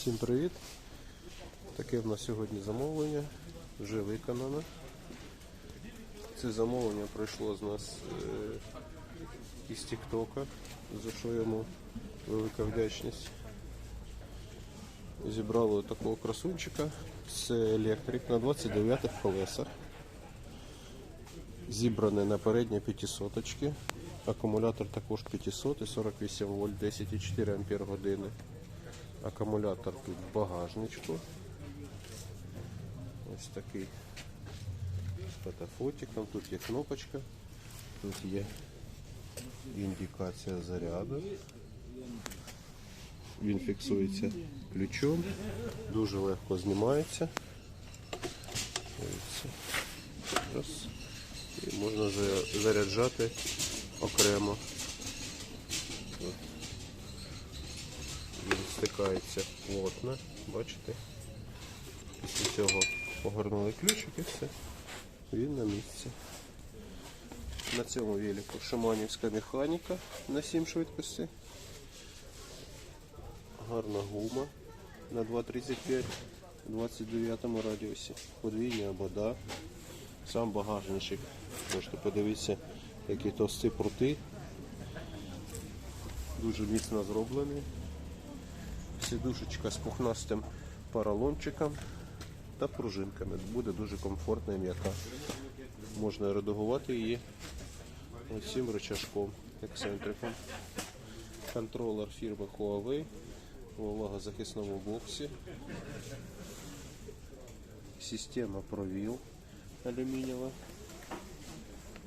Всім привіт! Таке в нас сьогодні замовлення, вже виконано. Це замовлення пройшло з нас е, із Тіктока, за що йому велика вдячність. Зібрали такого красунчика. Це електрик на 29 колесах. Зібраний на передні 500 Акумулятор також 500 і 48 вольт 10,4 ампер години. Акумулятор тут в багажничку. Ось такий з фотофотиком. Тут є кнопочка, тут є індикація заряду. Він фіксується ключом, дуже легко знімається. Раз. І можна заряджати окремо. От. Він стикається плотно, бачите? Після цього погорнули ключик і все. Він на місці. На цьому велику шаманівська механіка на 7 швидкостей. Гарна гума на 2,35 в 29 радіусі. Подвійні обода. Сам багажничок. Можете подивитися, які товсті прути. Дуже міцно зроблений. Сідушечка з пухнастим поролончиком та пружинками. Буде дуже комфортна і м'яка. Можна редагувати її цим рычажком, ексцентриком. Контролер фірми Huawei у влагозахисному боксі. Система провіл алюмінієва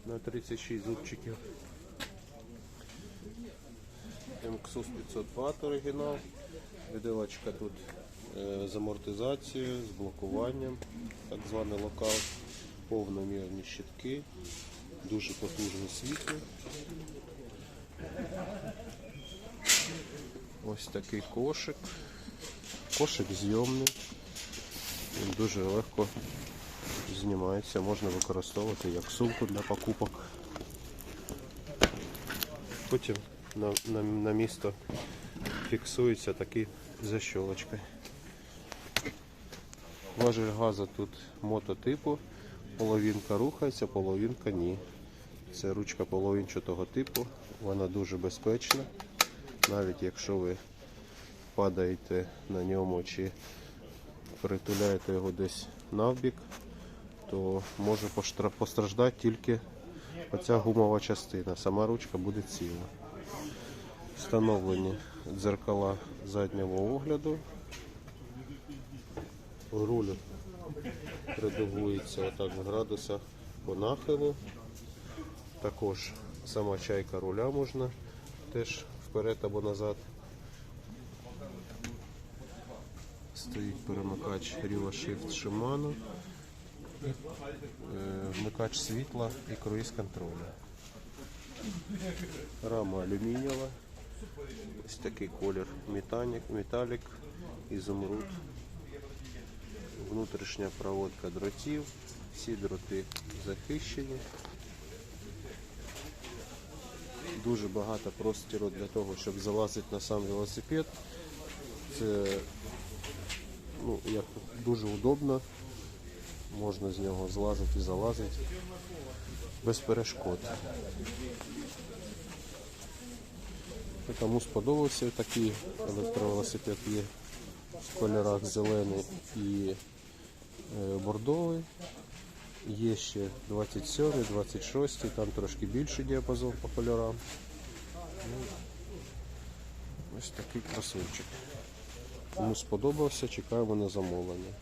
на 36 зубчиків. МКСУС 500 Вт оригінал. Виделочка тут е, з амортизацією, з блокуванням, так званий локал, повномірні щитки, дуже потужне світло. Ось такий кошик. Кошик зйомний. Він дуже легко знімається, можна використовувати як сумку для покупок. Потім на, на, на місто фіксується такий защолочкою. Важель газу тут мототипу, половинка рухається, половинка ні. Це ручка половинчатого типу, вона дуже безпечна. Навіть якщо ви падаєте на ньому чи притуляєте його десь навбік, то може постраждати тільки оця гумова частина. Сама ручка буде ціла. Встановлені дзеркала заднього огляду. Руль редагується отак в градусах по нахилу. Також сама чайка руля можна теж вперед або назад. Стоїть перемикач Riva Shift Shimano, е, вмикач світла і круїз контроля. Рама алюмінієва. Ось такий колір металік, металік, ізумруд. Внутрішня проводка дротів, всі дроти захищені. Дуже багато простору для того, щоб залазити на сам велосипед. Це ну, як дуже удобно. Можна з нього злазити і залазити без перешкод. Кому сподобався такий електровелосипед є в кольорах зелений і е, бордовий. Є ще 27, 26, там трошки більший діапазон по кольорам. Ну, Ось такий красунчик. Кому сподобався, чекаємо на замовлення.